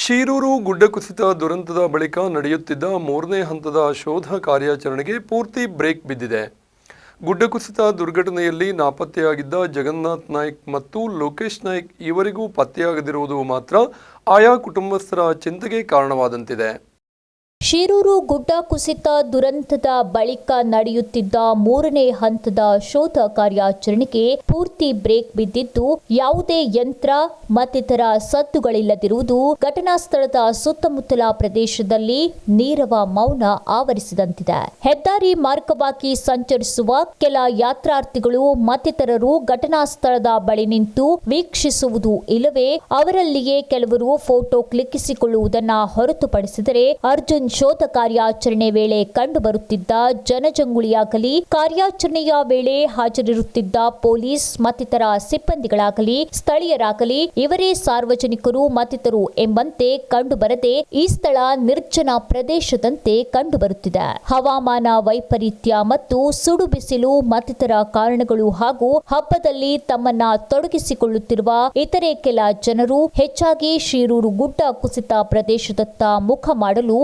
ಶೀರೂರು ಗುಡ್ಡ ಕುಸಿತ ದುರಂತದ ಬಳಿಕ ನಡೆಯುತ್ತಿದ್ದ ಮೂರನೇ ಹಂತದ ಶೋಧ ಕಾರ್ಯಾಚರಣೆಗೆ ಪೂರ್ತಿ ಬ್ರೇಕ್ ಬಿದ್ದಿದೆ. ಗುಡ್ಡ ಕುಸಿತ ದುರ್ಘಟನೆಯಲ್ಲಿ ನಾಪತ್ತೆಯಾಗಿದ್ದ ಜಗನ್ನಾಥ್ ನಾಯ್ಕ್ ಮತ್ತು ಲೋಕೇಶ್ ನಾಯ್ಕ್ ಇವರಿಗೂ ಪತ್ತೆಯಾಗದಿರುವುದು ಮಾತ್ರ ಆಯಾ ಕುಟುಂಬಸ್ಥರ ಚಿಂತೆಗೆ ಕಾರಣವಾದಂತಿದೆ. ಶಿರೂರು ಗುಡ್ಡ ಕುಸಿತ ದುರಂತದ ಬಳಿಕ ನಡೆಯುತ್ತಿದ್ದ ಮೂರನೇ ಹಂತದ ಶೋಧ ಕಾರ್ಯಾಚರಣೆಗೆ ಪೂರ್ತಿ ಬ್ರೇಕ್ ಬಿದ್ದಿದ್ದು, ಯಾವುದೇ ಯಂತ್ರ ಮತ್ತಿತರ ಸದ್ದುಗಳಿಲ್ಲದಿರುವುದು ಘಟನಾ ಸ್ಥಳದ ಸುತ್ತಮುತ್ತಲ ಪ್ರದೇಶದಲ್ಲಿ ನೀರವ ಮೌನ ಆವರಿಸಿದಂತಿದೆ. ಹೆದ್ದಾರಿ ಮಾರ್ಗವಾಗಿ ಸಂಚರಿಸುವ ಕೆಲ ಯಾತ್ರಾರ್ಥಿಗಳು ಮತ್ತಿತರರು ಘಟನಾ ಸ್ಥಳದ ಬಳಿ ನಿಂತು ವೀಕ್ಷಿಸುವುದು ಇಲ್ಲವೇ ಅವರಲ್ಲಿಯೇ ಕೆಲವರು ಫೋಟೋ ಕ್ಲಿಕ್ಕಿಸಿಕೊಳ್ಳುವುದನ್ನ ಹೊರತುಪಡಿಸಿದರೆ ಅರ್ಜುನ್ ಶೋಧ ಕಾರ್ಯಾಚರಣೆ ವೇಳೆ ಕಂಡುಬರುತ್ತಿದ್ದ ಜನಜಂಗುಳಿಯಾಗಲಿ, ಕಾರ್ಯಾಚರಣೆಯ ವೇಳೆ ಹಾಜರಿರುತ್ತಿದ್ದ ಪೊಲೀಸ್ ಮತ್ತಿತರ ಸಿಬ್ಬಂದಿಗಳಾಗಲಿ, ಸ್ಥಳೀಯರಾಗಲಿ, ಇವರೇ ಸಾರ್ವಜನಿಕರು ಮತ್ತಿತರು ಎಂಬಂತೆ ಕಂಡುಬರದೆ ಈ ಸ್ಥಳ ನಿರ್ಜನ ಪ್ರದೇಶದಂತೆ ಕಂಡುಬರುತ್ತಿದೆ. ಹವಾಮಾನ ವೈಪರೀತ್ಯ ಮತ್ತು ಸುಡು ಬಿಸಿಲು ಮತ್ತಿತರ ಕಾರಣಗಳು ಹಾಗೂ ಹಬ್ಬದಲ್ಲಿ ತಮ್ಮನ್ನ ತೊಡಗಿಸಿಕೊಳ್ಳುತ್ತಿರುವ ಇತರೆ ಕೆಲ ಜನರು ಹೆಚ್ಚಾಗಿ ಶಿರೂರು ಗುಡ್ಡ ಕುಸಿತ ಪ್ರದೇಶದತ್ತ ಮುಖ ಮಾಡಲು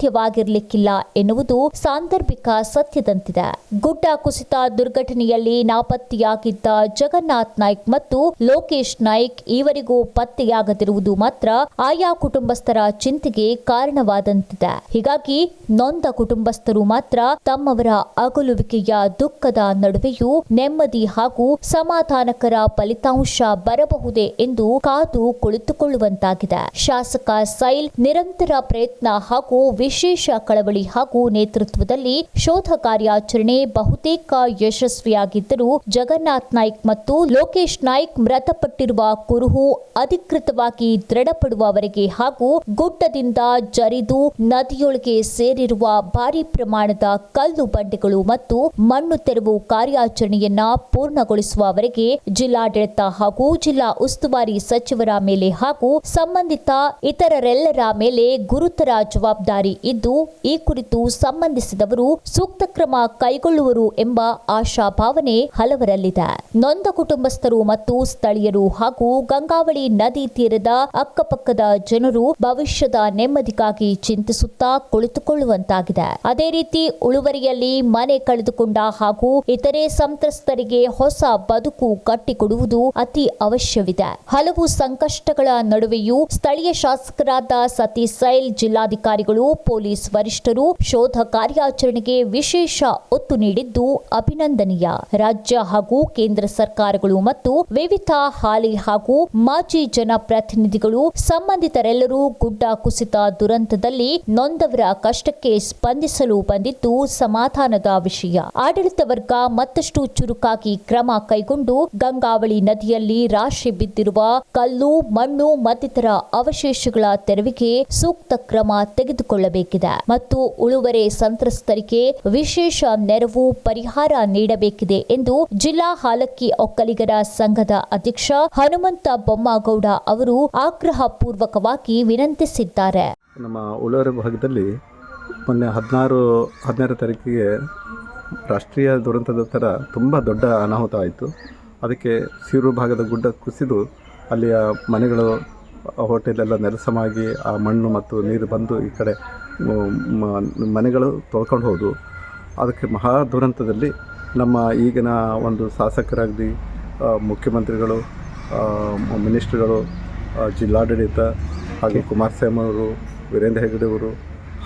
ಸಾಧ್ಯವಾಗಿರಲಿಕ್ಕಿಲ್ಲ ಎನ್ನುವುದು ಸಾಂದರ್ಭಿಕ ಸತ್ಯದಂತಿದೆ. ಗುಡ್ಡ ಕುಸಿತ ದುರ್ಘಟನೆಯಲ್ಲಿ ನಾಪತ್ತೆಯಾಗಿದ್ದ ಜಗನ್ನಾಥ್ ನಾಯ್ಕ್ ಮತ್ತು ಲೋಕೇಶ್ ನಾಯ್ಕ್ ಈವರೆಗೂ ಪತ್ತೆಯಾಗದಿರುವುದು ಮಾತ್ರ ಆಯಾ ಕುಟುಂಬಸ್ಥರ ಚಿಂತೆಗೆ ಕಾರಣವಾದಂತಿದೆ. ಹೀಗಾಗಿ ನೊಂದ ಕುಟುಂಬಸ್ಥರು ಮಾತ್ರ ತಮ್ಮವರ ಅಗಲುವಿಕೆಯ ದುಃಖದ ನಡುವೆಯೂ ನೆಮ್ಮದಿ ಹಾಗೂ ಸಮಾಧಾನಕರ ಫಲಿತಾಂಶ ಬರಬಹುದೇ ಎಂದು ಕಾದು ಕುಳಿತುಕೊಳ್ಳುವಂತಾಗಿದೆ. ಶಾಸಕ ಸೈಲ್ ನಿರಂತರ ಪ್ರಯತ್ನ ಹಾಗೂ ವಿಶೇಷ ಕಳವಳಿ ಹಾಗೂ ನೇತೃತ್ವದಲ್ಲಿ ಶೋಧ ಕಾರ್ಯಾಚರಣೆ ಬಹುತೇಕ ಯಶಸ್ವಿಯಾಗಿದ್ದರೂ ಜಗನ್ನಾಥ್ ನಾಯ್ಕ್ ಮತ್ತು ಲೋಕೇಶ್ ನಾಯ್ಕ್ ಮೃತಪಟ್ಟಿರುವ ಕುರುಹು ಅಧಿಕೃತವಾಗಿ ದೃಢಪಡುವವರೆಗೆ ಹಾಗೂ ಗುಡ್ಡದಿಂದ ಜರಿದು ನದಿಯೊಳಗೆ ಸೇರಿರುವ ಭಾರಿ ಪ್ರಮಾಣದ ಕಲ್ಲು ಬಂಡೆಗಳು ಮತ್ತು ಮಣ್ಣು ತೆರವು ಕಾರ್ಯಾಚರಣೆಯನ್ನ ಪೂರ್ಣಗೊಳಿಸುವವರೆಗೆ ಜಿಲ್ಲಾಡಳಿತ ಹಾಗೂ ಜಿಲ್ಲಾ ಉಸ್ತುವಾರಿ ಸಚಿವರ ಮೇಲೆ ಹಾಗೂ ಸಂಬಂಧಿತ ಇತರರೆಲ್ಲರ ಮೇಲೆ ಗುರುತರ ಜವಾಬ್ದಾರಿ ಇದ್ದು ಈ ಕುರಿತು ಸಂಬಂಧಿಸಿದವರು ಸೂಕ್ತ ಕ್ರಮ ಕೈಗೊಳ್ಳುವರು ಎಂಬ ಆಶಾಭಾವನೆ ಹಲವರಲ್ಲಿದೆ. ನೊಂದ ಕುಟುಂಬಸ್ಥರು ಮತ್ತು ಸ್ಥಳೀಯರು ಹಾಗೂ ಗಂಗಾವಳಿ ನದಿ ತೀರದ ಅಕ್ಕಪಕ್ಕದ ಜನರು ಭವಿಷ್ಯದ ನೆಮ್ಮದಿಗಾಗಿ ಚಿಂತಿಸುತ್ತಾ ಕುಳಿತುಕೊಳ್ಳುವಂತಾಗಿದೆ. ಅದೇ ರೀತಿ ಉಳುವರಿಯಲ್ಲಿ ಮನೆ ಕಳೆದುಕೊಂಡ ಹಾಗೂ ಇತರೆ ಸಂತ್ರಸ್ತರಿಗೆ ಹೊಸ ಬದುಕು ಕಟ್ಟಿಕೊಡುವುದು ಅತಿ ಅವಶ್ಯವಿದೆ. ಹಲವು ಸಂಕಷ್ಟಗಳ ನಡುವೆಯೂ ಸ್ಥಳೀಯ ಶಾಸಕರಾದ ಸತೀಶ್ ಸೈಲ್, ಜಿಲ್ಲಾಧಿಕಾರಿಗಳು ಪೊಲೀಸ್ ವರಿಷ್ಠರು ಶೋಧ ಕಾರ್ಯಾಚರಣೆಗೆ ವಿಶೇಷ ಒತ್ತು ನೀಡಿದ್ದು ಅಭಿನಂದನೀಯ. ರಾಜ್ಯ ಹಾಗೂ ಕೇಂದ್ರ ಸರ್ಕಾರಗಳು ಮತ್ತು ವಿವಿಧ ಹಾಲಿ ಹಾಗೂ ಮಾಜಿ ಜನಪ್ರತಿನಿಧಿಗಳು ಸಂಬಂಧಿತರೆಲ್ಲರೂ ಗುಡ್ಡ ಕುಸಿತ ದುರಂತದಲ್ಲಿ ನೊಂದವರ ಕಷ್ಟಕ್ಕೆ ಸ್ಪಂದಿಸಲು ಬಂದಿದ್ದು ಸಮಾಧಾನದ ವಿಷಯ. ಆಡಳಿತ ವರ್ಗ ಮತ್ತಷ್ಟು ಚುರುಕಾಗಿ ಕ್ರಮ ಕೈಗೊಂಡು ಗಂಗಾವಳಿ ನದಿಯಲ್ಲಿ ರಾಶಿ ಬಿದ್ದಿರುವ ಕಲ್ಲು, ಮಣ್ಣು ಮತ್ತಿತರ ಅವಶೇಷಗಳ ತೆರವಿಗೆ ಸೂಕ್ತ ಕ್ರಮ ತೆಗೆದುಕೊಳ್ಳಬೇಕಿದೆ ಮತ್ತು ಉಳುವರೆ ಸಂತ್ರಸ್ತರಿಗೆ ವಿಶೇಷ ನೆರವು ಪರಿಹಾರ ನೀಡಬೇಕಿದೆ ಎಂದು ಜಿಲ್ಲಾ ಹಾಲಕ್ಕಿ ಒಕ್ಕಲಿಗರ ಸಂಘದ ಅಧ್ಯಕ್ಷ ಹನುಮಂತ ಬೊಮ್ಮಗೌಡ ಅವರು ಆಗ್ರಹ ಪೂರ್ವಕವಾಗಿ ವಿನಂತಿಸಿದ್ದಾರೆ. ನಮ್ಮ ಉಳುವರೆ ಭಾಗದಲ್ಲಿ ಮೊನ್ನೆ ಹದಿನಾರು ಹದಿನಾರು ತಾರೀಕಿಗೆ ರಾಷ್ಟ್ರೀಯ ದುರಂತದ ಥರ ತುಂಬ ದೊಡ್ಡ ಅನಾಹುತ ಆಯಿತು. ಅದಕ್ಕೆ ಸೀರು ಭಾಗದ ಗುಡ್ಡ ಕುಸಿದು ಅಲ್ಲಿಯ ಮನೆಗಳು ಹೋಟೆಲ್ ಎಲ್ಲ ನೆಲಸಮಾಗಿ ಆ ಮಣ್ಣು ಮತ್ತು ನೀರು ಬಂದು ಈ ಕಡೆ ಮನೆಗಳು ತೊಳ್ಕೊಂಡು ಹೋದವು ಅದಕ್ಕೆ ಮಹಾ ದುರಂತದಲ್ಲಿ ನಮ್ಮ ಈಗಿನ ಒಂದು ಶಾಸಕರಾಗಲಿ ಮುಖ್ಯಮಂತ್ರಿಗಳು ಮಿನಿಸ್ಟ್ರುಗಳು ಜಿಲ್ಲಾಡಳಿತ ಹಾಗೆ ಕುಮಾರಸ್ವಾಮಿ ಅವರು ವೀರೇಂದ್ರ ಹೆಗಡೆ ಅವರು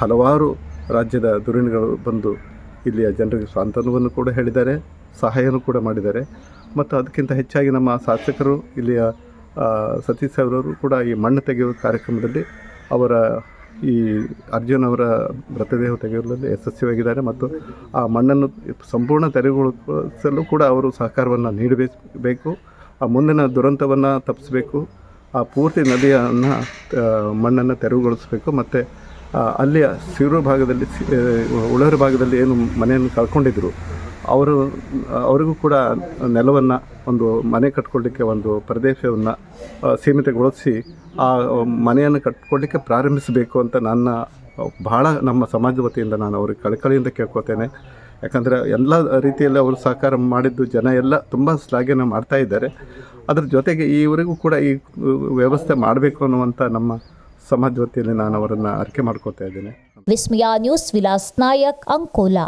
ಹಲವಾರು ರಾಜ್ಯದ ಧುರೀಣಿಗಳು ಬಂದು ಇಲ್ಲಿಯ ಜನರಿಗೆ ಸಾಂತ್ವನವನ್ನು ಕೂಡ ಹೇಳಿದ್ದಾರೆ ಸಹಾಯನೂ ಕೂಡ ಮಾಡಿದ್ದಾರೆ. ಮತ್ತು ಅದಕ್ಕಿಂತ ಹೆಚ್ಚಾಗಿ ನಮ್ಮ ಶಾಸಕರು ಇಲ್ಲಿಯ ಸತೀಶ್ ಅವರವರು ಕೂಡ ಈ ಮಣ್ಣು ತೆಗೆಯುವ ಕಾರ್ಯಕ್ರಮದಲ್ಲಿ ಅವರ ಈ ಅರ್ಜುನ್ ಅವರ ಮೃತದೇಹ ತೆಗೆಯುವಲ್ಲಿ ಯಶಸ್ವಿಯಾಗಿದ್ದಾರೆ ಮತ್ತು ಆ ಮಣ್ಣನ್ನು ಸಂಪೂರ್ಣ ತೆರವುಗೊಳಿಸಲು ಕೂಡ ಅವರು ಸಹಕಾರವನ್ನು ನೀಡಬೇಕು. ಆ ಮುಂದಿನ ದುರಂತವನ್ನು ತಪ್ಪಿಸಬೇಕು. ಆ ಪೂರ್ತಿ ನದಿಯನ್ನು ಮಣ್ಣನ್ನು ತೆರವುಗೊಳಿಸಬೇಕು. ಮತ್ತು ಅಲ್ಲಿಯ ಸಿರು ಭಾಗದಲ್ಲಿ ಉಳರು ಭಾಗದಲ್ಲಿ ಏನು ಮನೆಯನ್ನು ಕಳ್ಕೊಂಡಿದ್ದರು ಅವರು ಅವರಿಗೂ ಕೂಡ ನೆಲವನ್ನು ಒಂದು ಮನೆ ಕಟ್ಕೊಳ್ಳಿಕ್ಕೆ ಒಂದು ಪ್ರದೇಶವನ್ನು ಸೀಮಿತಗೊಳಿಸಿ ಆ, ಮನೆಯನ್ನು ಕಟ್ಕೊಳ್ಳಿಕ್ಕೆ ಪ್ರಾರಂಭಿಸಬೇಕು ಅಂತ ನನ್ನ, ಬಹಳ ನಮ್ಮ ಸಮಾಜ ವತಿಯಿಂದ ನಾನು ಅವ್ರಿಗೆ ಕಳಕಳಿಯಿಂದ ಕೇಳ್ಕೊತೇನೆ. ಯಾಕಂದರೆ ಎಲ್ಲ ರೀತಿಯಲ್ಲಿ ಅವರು ಸಹಕಾರ ಮಾಡಿದ್ದು ಜನ ಎಲ್ಲ ತುಂಬ ಶ್ಲಾಘನೆ ಮಾಡ್ತಾ ಇದ್ದಾರೆ. ಅದರ ಜೊತೆಗೆ ಈವರೆಗೂ ಕೂಡ ಈ ವ್ಯವಸ್ಥೆ ಮಾಡಬೇಕು ಅನ್ನುವಂಥ ನಮ್ಮ ಸಮಾಜ ವತಿಯಲ್ಲಿ ನಾನು ಅವರನ್ನು ಅರಿಕೆ ಮಾಡ್ಕೋತಾ ಇದ್ದೇನೆ. ವಿಸ್ಮಯ ನ್ಯೂಸ್ ವಿಲಾಸ್ ನಾಯಕ್ ಅಂಕೋಲಾ.